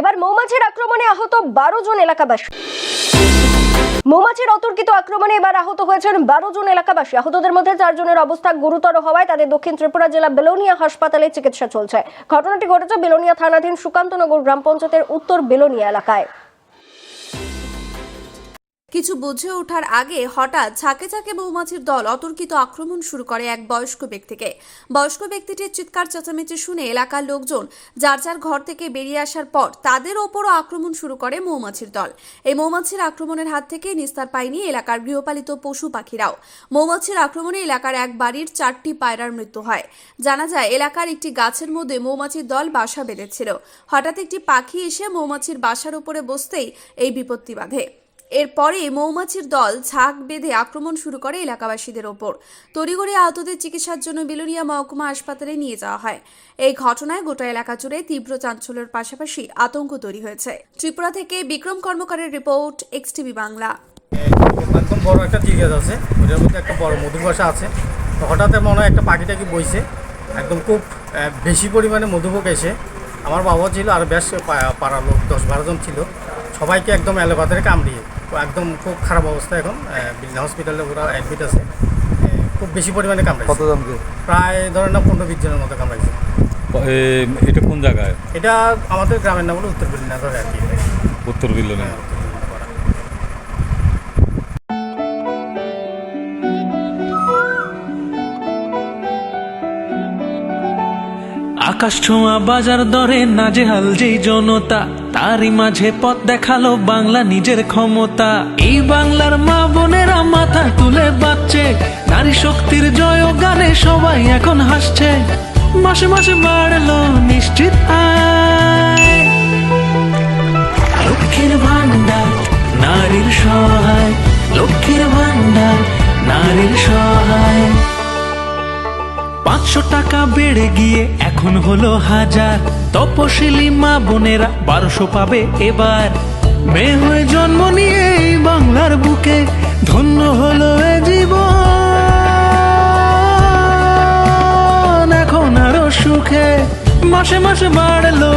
এবার মৌমাছির আক্রমণে আহত বারো জন এলাকাবাসী। মৌমাছির অতর্কিত আক্রমণে এবার আহত হয়েছেন বারো জন এলাকাবাসী। আহতদের মধ্যে চারজনের অবস্থা গুরুতর হওয়ায় তাদের দক্ষিণ ত্রিপুরা জেলা বেলোনিয়া হাসপাতালে চিকিৎসা চলছে। ঘটনাটি ঘটেছে বেলোনিয়া থানাধীন সুকান্তনগর গ্রাম পঞ্চায়েতের উত্তর বেলোনিয়া এলাকায়। কিছু বুঝে ওঠার আগে হঠাৎ ঝাঁকে ঝাঁকে মৌমাছির দল অতর্কিত আক্রমণ শুরু করে এক বয়স্ক ব্যক্তিকে। বয়স্ক ব্যক্তিটির চিৎকার, চেঁচামেচি শুনে এলাকার লোকজন যার যার ঘর থেকে বেরিয়ে আসার পর তাদের ওপরও আক্রমণ শুরু করে মৌমাছির দল। এই মৌমাছির আক্রমণের হাত থেকে নিস্তার পায়নি এলাকার গৃহপালিত পশু পাখিরাও। মৌমাছির আক্রমণে এলাকার এক বাড়ির চারটি পায়রার মৃত্যু হয়। জানা যায়, এলাকার একটি গাছের মধ্যে মৌমাছির দল বাসা বেঁধেছিল। হঠাৎ একটি পাখি এসে মৌমাছির বাসার উপরে বসতেই এই বিপত্তি বাধে। এরপরে মৌমাছির দল ঝাঁক বেঁধে আক্রমণ শুরু করে এলাকাবাসীদের ওপর। তড়িঘড়ি আহতদের চিকিৎসার জন্য বিলোনিয়া মহকুমা হাসপাতালে নিয়ে যাওয়া হয়। এই ঘটনায় গোটা এলাকা জুড়ে তীব্র চাঞ্চল্যের পাশাপাশি আতঙ্ক তৈরি হয়েছে। ত্রিপুরা থেকে বিক্রম কর্মকারের রিপোর্ট, এক্স টিভি বাংলা। একদম বড় একটা গাছ আছে, ওটার মধ্যে একটা বড় মধু বাসা আছে। তো হঠাৎ মনে হয় একটা পাখিটাকে বইছে, একদম খুব বেশি পরিমাণে মধুপোক এসে। আমার বাবা ছিল আর বেশ পাড়ার লোক, দশ বারো জন ছিল। সবাইকে একদম এলোপাতারে কামড়িয়ে। একদম খুব খারাপ অবস্থা এখন। বিল্লা হসপিটালে ওরা অ্যাডমিট আছে। খুব বেশি পরিমাণে কামড়াইছে। কতজনকে প্রায় ধরেন না পনেরো বিশ জনের মতো কামড়াইছে। এটা কোন জায়গায়? এটা আমাদের গ্রামের নাম হলো উত্তর বিল্লা ধরে আর কি। উত্তর বিল্লনে হ্যাঁ। আকাশ ছোঁয়া বাজার দরে নাজেহাল যেই জনতা। তারই মাঝে পথ দেখাল বাংলা নিজের ক্ষমতা। এই বাংলার মা বোনেরা মাথা তুলে বাঁচছে। নারী শক্তির জয় গানে সবাই এখন হাসছে। মাসে মাসে বাড়লো নিশ্চিত আয়। পাঁচশো টাকা বেড়ে গিয়ে এখন হলো হাজার। তপশিলি মা বোনেরা বারোশো পাবে এবার। মেয়ে হয়ে জন্ম নিয়ে এই বাংলার বুকে ধন্য হলো এ জীবন। এখন আরও সুখে। মাসে মাসে বাড়লো